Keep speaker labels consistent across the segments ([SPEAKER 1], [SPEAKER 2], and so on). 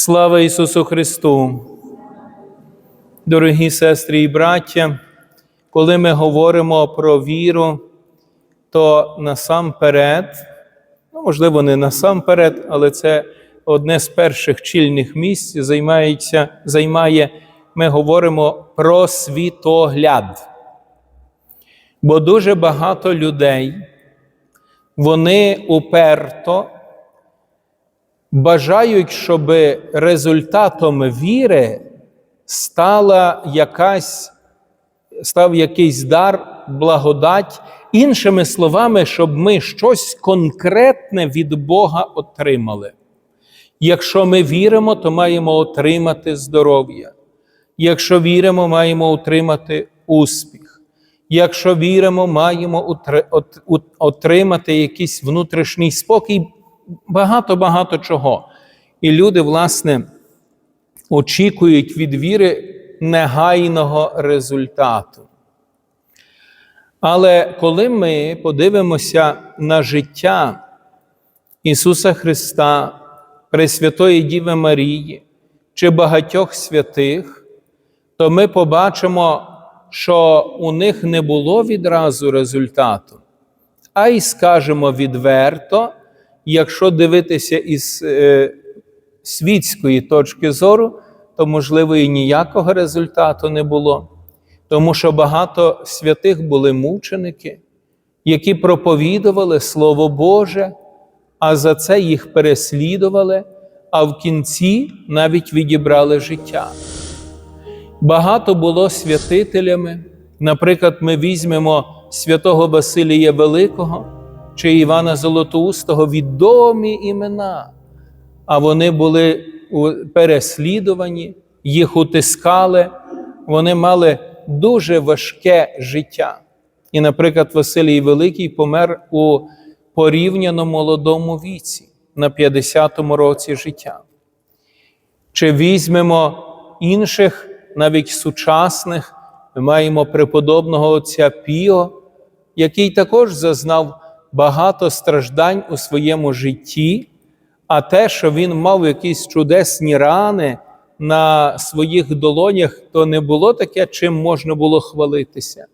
[SPEAKER 1] Слава Ісусу Христу! Дорогі сестри і браття, коли ми говоримо про віру, то насамперед, ну, можливо, не насамперед, але це одне з перших чільних місць займається, займає, ми говоримо про світогляд. Бо дуже багато людей, вони уперто бажають, щоб результатом віри стала якась, став якийсь дар, благодать, іншими словами, щоб ми щось конкретне від Бога отримали. Якщо ми віримо, то маємо отримати здоров'я. Якщо віримо, маємо отримати успіх. Якщо віримо, маємо отримати якийсь внутрішній спокій, багато-багато чого. І люди, власне, очікують від віри негайного результату. Але коли ми подивимося на життя Ісуса Христа, Пресвятої Діви Марії чи багатьох святих, то ми побачимо, що у них не було відразу результату, а й скажемо відверто, якщо дивитися із е, світської точки зору, то, можливо, і ніякого результату не було. Тому що багато святих були мученики, які проповідували Слово Боже, а за це їх переслідували, а в кінці навіть відібрали життя. Багато було святителями. Наприклад, ми візьмемо святого Василія Великого чи Івана Золотоустого відомі імена, а вони були переслідувані, їх утискали, вони мали дуже важке життя. І, наприклад, Василій Великий помер у порівняно молодому віці на 50-му році життя. Чи візьмемо інших, навіть сучасних, ми маємо преподобного отця Піо, який також зазнав багато страждань у своєму житті, а те, що він мав якісь чудесні рани на своїх долонях, то не було таке, чим можна було хвалитися.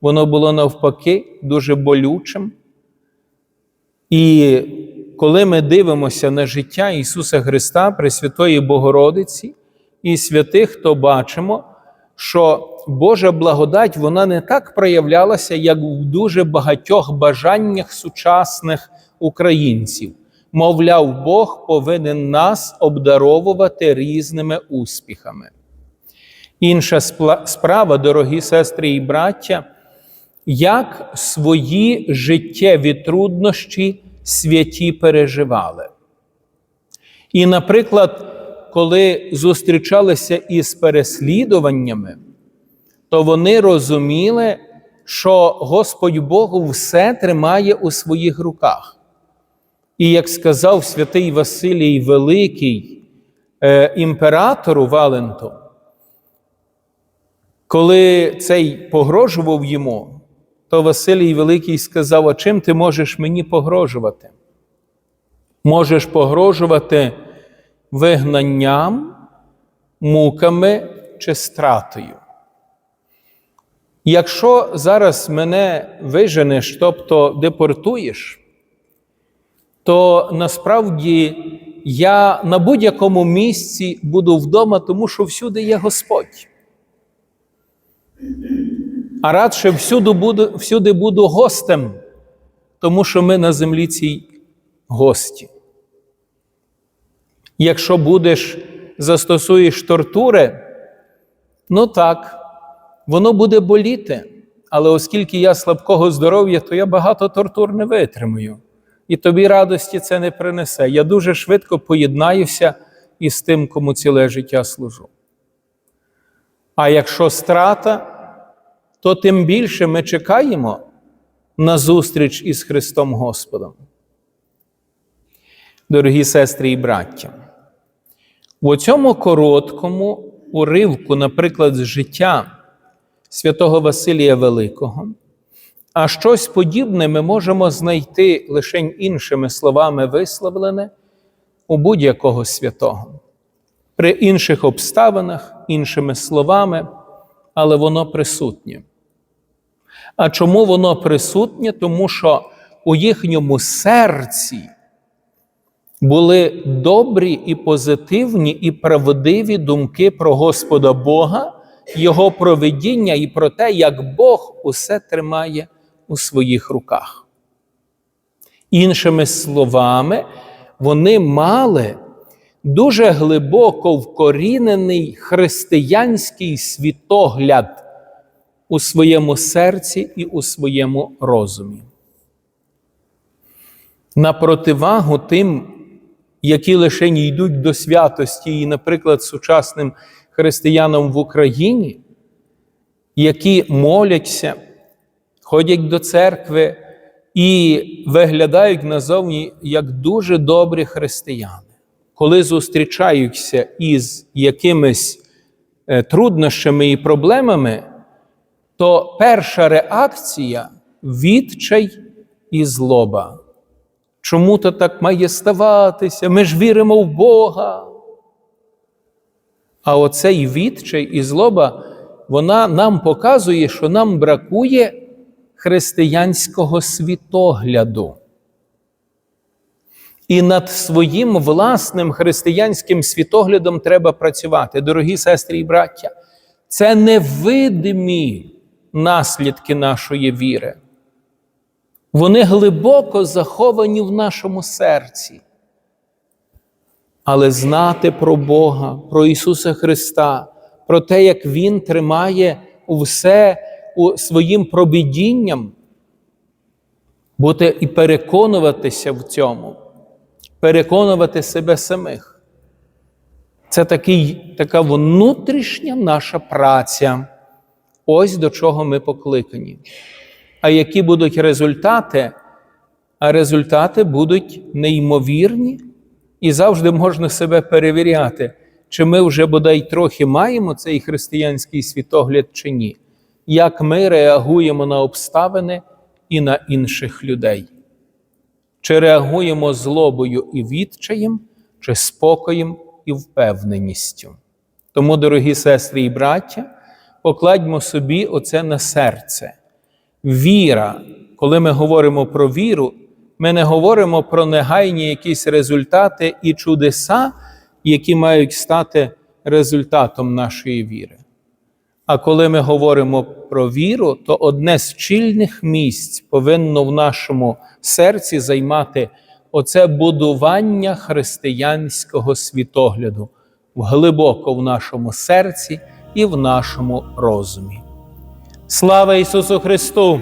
[SPEAKER 1] Воно було навпаки дуже болючим. І коли ми дивимося на життя Ісуса Христа, Пресвятої Богородиці і святих, то бачимо, що Божа благодать вона не так проявлялася, як в дуже багатьох бажаннях сучасних українців. Мовляв, Бог повинен нас обдаровувати різними успіхами. Інша справа, дорогі сестри і браття, як свої життєві труднощі святі переживали. І, наприклад, коли зустрічалися із переслідуваннями, то вони розуміли, що Господь Богу все тримає у своїх руках. І як сказав святий Василій Великий е, імператору Валенту, коли цей погрожував йому, то Василій Великий сказав: А чим ти можеш мені погрожувати? Можеш погрожувати вигнанням, муками чи стратою. Якщо зараз мене виженеш, тобто депортуєш, то насправді я на будь-якому місці буду вдома, тому що всюди є Господь. А радше всюди буду, всюди буду гостем, тому що ми на землі цій гості. Якщо будеш застосуєш тортури, ну так, воно буде боліти. Але оскільки я слабкого здоров'я, то я багато тортур не витримую. І тобі радості це не принесе. Я дуже швидко поєднаюся із тим, кому ціле життя служу. А якщо страта, то тим більше ми чекаємо на зустріч із Христом Господом. Дорогі сестри і браття, у цьому короткому уривку, наприклад, з життя святого Василія Великого, а щось подібне ми можемо знайти лише іншими словами висловлене у будь-якого святого. при інших обставинах, іншими словами, але воно присутнє. А чому воно присутнє? Тому що у їхньому серці були добрі і позитивні і правдиві думки про Господа Бога, Його проведіння і про те, як Бог усе тримає у своїх руках. Іншими словами, вони мали дуже глибоко вкорінений християнський світогляд у своєму серці і у своєму розумі. На противагу тим, які лише не йдуть до святості, і, наприклад, сучасним християнам в Україні, які моляться, ходять до церкви і виглядають назовні як дуже добрі християни. Коли зустрічаються із якимись е, труднощами і проблемами, то перша реакція відчай і злоба. Чому то так має ставатися? Ми ж віримо в Бога. А оцей відчай і злоба, вона нам показує, що нам бракує християнського світогляду. І над своїм власним християнським світоглядом треба працювати. Дорогі сестри і браття, це невидимі наслідки нашої віри. Вони глибоко заховані в нашому серці. Але знати про Бога, про Ісуса Христа, про те, як Він тримає все своїм пробідінням, бути і переконуватися в цьому, переконувати себе самих. Це такий, така внутрішня наша праця. Ось до чого ми покликані. А які будуть результати? А результати будуть неймовірні, і завжди можна себе перевіряти, чи ми вже бодай трохи маємо цей християнський світогляд чи ні, як ми реагуємо на обставини і на інших людей. Чи реагуємо злобою і відчаєм, чи спокоєм і впевненістю. Тому, дорогі сестри і браття, покладьмо собі оце на серце. Віра, коли ми говоримо про віру, ми не говоримо про негайні якісь результати і чудеса, які мають стати результатом нашої віри. А коли ми говоримо про віру, то одне з чільних місць повинно в нашому серці займати оце будування християнського світогляду глибоко в нашому серці і в нашому розумі. Слава Ісусу Христу!